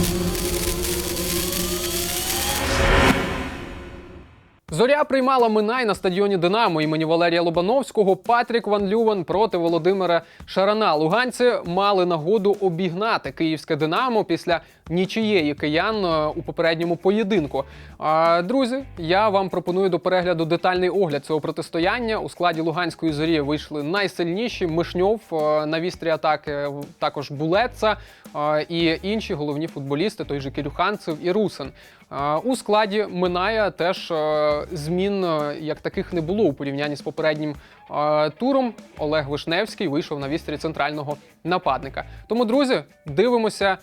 thank you Зоря приймала Минай на стадіоні Динамо імені Валерія Лобановського. Патрік Ван Лювен проти Володимира Шарана. Луганці мали нагоду обігнати київське Динамо після нічиєї киян е, у попередньому поєдинку. Друзі, я вам пропоную до перегляду детальний огляд цього протистояння. У складі Луганської зорі вийшли найсильніші Мишньов е, на вістрі атаки, також Булеца е, і інші головні футболісти, той же Кирюханцев і Русин. Е, У складі Миная теж е, змін е, як таких не було у порівнянні з попереднім туром. Олег Вишневський вийшов на вістрі центрального нападника. Тому, друзі, дивимося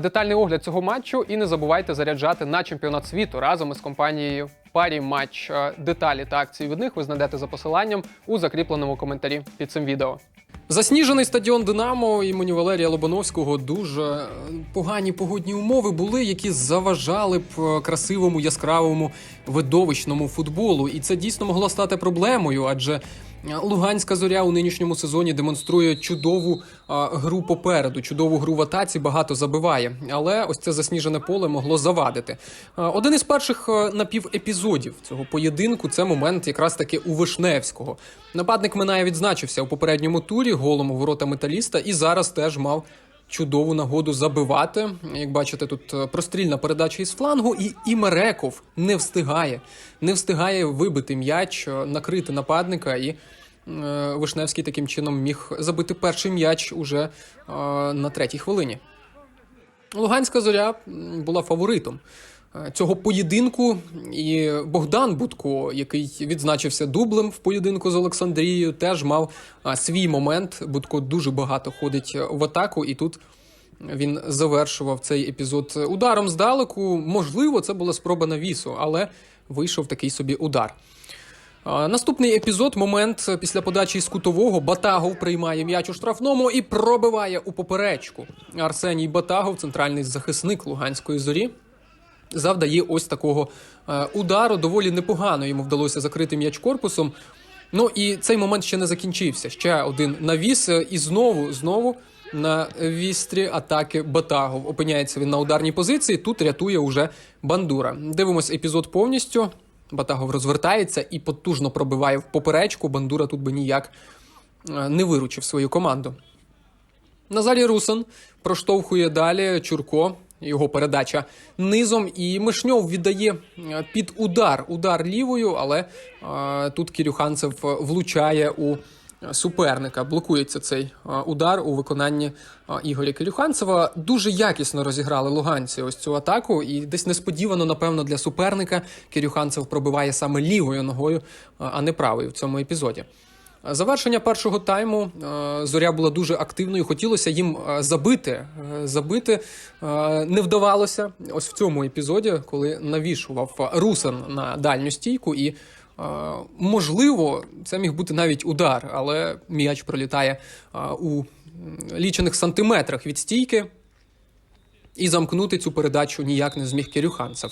детальний огляд цього матчу і не забувайте заряджати на чемпіонат світу разом із компанією Парі Матч. Деталі та акції від них ви знайдете за посиланням у закріпленому коментарі під цим відео. Засніжений стадіон Динамо імені Валерія Лобановського дуже е, погані погодні умови були, які заважали б е, красивому, яскравому, видовищному футболу. І це дійсно могло стати проблемою, адже Луганська зоря у нинішньому сезоні демонструє чудову гру попереду, чудову гру в атаці, багато забиває. Але ось це засніжене поле могло завадити. Один із перших напівепізодів цього поєдинку це момент якраз таки у Вишневського. Нападник Минає відзначився у попередньому турі голом у ворота металіста і зараз теж мав. Чудову нагоду забивати. Як бачите, тут е, прострільна передача із флангу, і Імереков не встигає, не встигає вибити м'яч, е, накрити нападника, і е, Вишневський таким чином міг забити перший м'яч уже на третій хвилині. Луганська зоря була фаворитом цього поєдинку. І Богдан Будко, який відзначився дублем в поєдинку з Олександрією, теж мав свій момент. Будко дуже багато ходить е, в атаку, і тут він завершував цей епізод ударом здалеку. Можливо, це була спроба навісу, але вийшов такий собі удар. Наступний епізод момент е, після подачі з кутового. Батагов приймає м'яч у штрафному і пробиває у поперечку. Арсеній Батагов, центральний захисник Луганської зорі, завдає ось такого е, удару. Доволі непогано йому вдалося закрити м'яч корпусом. Ну і цей момент ще не закінчився. Ще один навіс, е, і знову, знову на вістрі атаки Батагов. Опиняється він на ударній позиції. Тут рятує уже бандура. Дивимось епізод повністю. Батагов розвертається і потужно пробиває в поперечку. Бандура тут би ніяк е, не виручив свою команду. Назарій Русин проштовхує далі Чурко. Його передача низом, і Мишньов віддає е, під удар. Удар лівою, але е, тут Кірюханцев влучає у суперника. Блокується цей е, удар у виконанні е, Ігоря Кирюханцева. Дуже якісно розіграли луганці ось цю атаку, і десь несподівано, напевно, для суперника Кирюханцев пробиває саме лівою ногою, а не правою в цьому епізоді. Завершення першого тайму е, зоря була дуже активною. Хотілося їм е, забити. Е, Забити не вдавалося. Ось в цьому епізоді, коли навішував Русин на дальню стійку, і можливо, це міг бути навіть удар, але м'яч пролітає у лічених сантиметрах від стійки, і замкнути цю передачу ніяк не зміг Кирюханцев.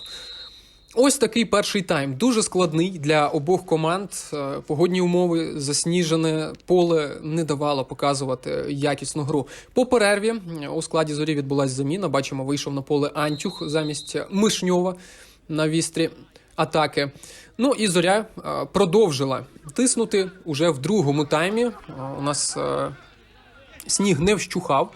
Ось такий перший тайм. Дуже складний для обох команд. Е, Погодні умови, засніжене поле не давало показувати якісну гру. По перерві у складі зорі відбулася заміна. Бачимо, вийшов на поле Антюх замість Мишньова на вістрі атаки. Ну і зоря е, продовжила тиснути уже в другому таймі. Е, У нас сніг не вщухав.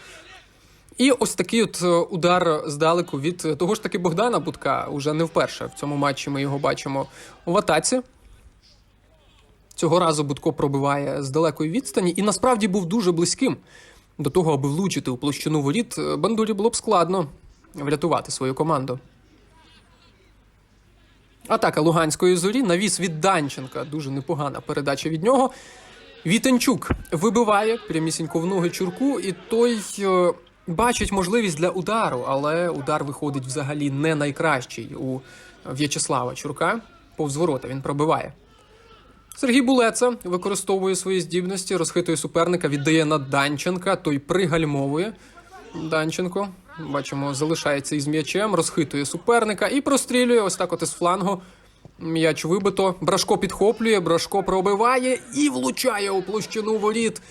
І ось такий от е, удар здалеку від того ж таки Богдана Будка. Уже не вперше в цьому матчі ми його бачимо в атаці. Цього разу Будко пробиває з далекої відстані і насправді був дуже близьким до того, аби влучити у площину воріт. Е, Бандурі було б складно врятувати свою команду. Атака Луганської зорі. Навіс від Данченка. Дуже непогана передача від нього. Вітенчук вибиває прямісінько в ноги Чурку, і той е, бачить можливість для удару, але удар виходить взагалі не найкращий у В'ячеслава Чурка. Повз ворота він пробиває. Сергій Булеца використовує свої здібності, розхитує суперника, віддає на Данченка, той пригальмовує. Данченко, бачимо, залишається із м'ячем, розхитує суперника і прострілює ось так от із флангу. М'яч вибито. Брашко підхоплює, Брашко пробиває і влучає у площину воріт.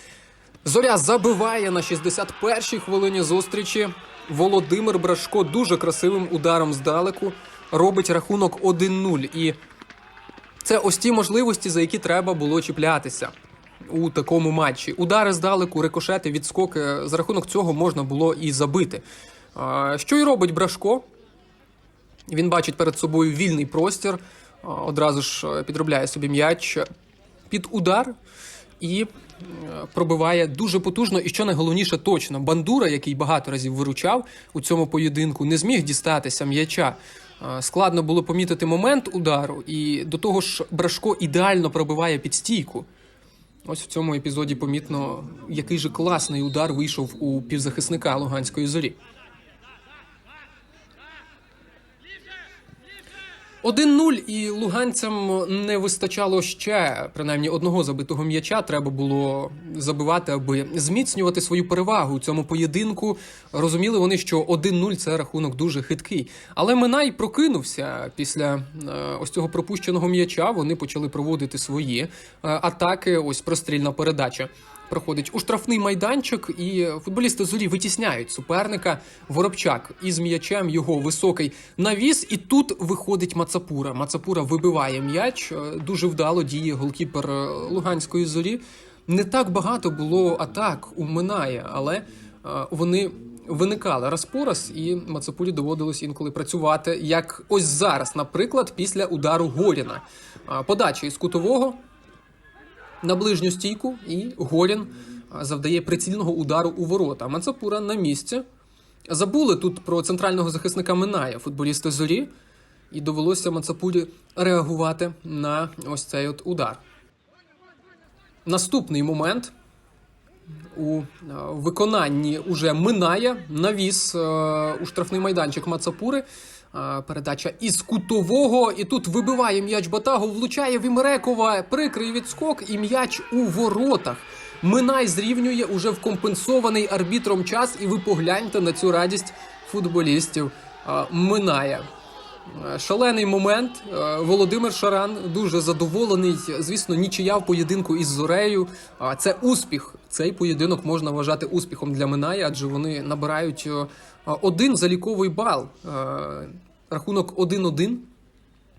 Зоря забиває на 61-й хвилині зустрічі. Володимир Брашко дуже красивим ударом здалеку робить рахунок 1-0. І це ось ті можливості, за які треба було чіплятися у такому матчі. Удари здалеку, рикошети, відскоки. За рахунок цього можна було і забити. Що й робить Брашко? Він бачить перед собою вільний простір, одразу ж е, підробляє собі м'яч під удар і е, пробиває дуже потужно. І що найголовніше, точно бандура, який багато разів виручав у цьому поєдинку, не зміг дістатися м'яча. Е, Складно було помітити момент удару, і до того ж, Брашко ідеально пробиває під стійку. Ось в цьому епізоді помітно, який же класний удар вийшов у півзахисника Луганської зорі. 1-0 і луганцям не вистачало ще принаймні одного забитого м'яча. Треба було забивати, аби зміцнювати свою перевагу у цьому поєдинку. Розуміли вони, що 1-0 це рахунок дуже хиткий. Але Минай прокинувся після е, ось цього пропущеного м'яча. Вони почали проводити свої е, атаки. Ось прострільна передача проходить у штрафний майданчик, і футболісти зорі витісняють суперника. Воробчак із м'ячем його високий навіс, і тут виходить Мацапура. Мацапура вибиває м'яч. е, Дуже вдало діє голкіпер е, Луганської зорі. Не так багато було атак у Минає, але е, вони. Виникали раз по раз, і Мацапурі доводилось інколи працювати, як ось зараз, наприклад, після удару Горіна. Подача із кутового на ближню стійку, і Горін завдає прицільного удару у ворота. Мацапура на місці. Забули тут про центрального захисника Минає, футболіста зорі, і довелося Мацапурі реагувати на ось цей от удар. Наступний момент у виконанні уже минає навіс у штрафний майданчик Мацапури. Передача із кутового, і тут вибиває м'яч Батагу, влучає в Імрекова, прикрий відскок, і м'яч у воротах. Минай зрівнює уже в компенсований арбітром час, і ви погляньте на цю радість футболістів. Минає. Е, Шалений момент. Е, Володимир Шаран дуже задоволений. Звісно, нічия в поєдинку із Зорею. Це успіх. Цей поєдинок можна вважати успіхом для Минає, адже вони набирають е, один заліковий бал. Рахунок 1-1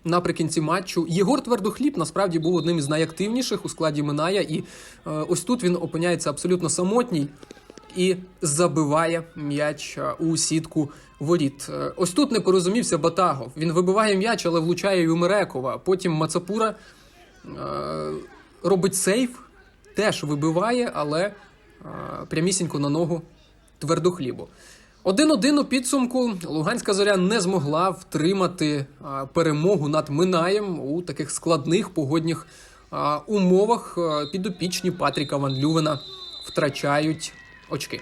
наприкінці матчу. Єгор Твердохліб насправді був одним із найактивніших у складі Миная, і ось тут він опиняється абсолютно самотній і забиває м'яч у сітку воріт. Е, Ось тут не порозумівся Батагов. Він вибиває м'яч, але влучає Юмерекова. Потім Мацапура е, робить сейф, теж вибиває, але е, прямісінько на ногу твердохлібу. Один-один у підсумку Луганська зоря не змогла втримати перемогу над Минаєм у таких складних погодних умовах. Підопічні Патріка Ван Лювена втрачають очки.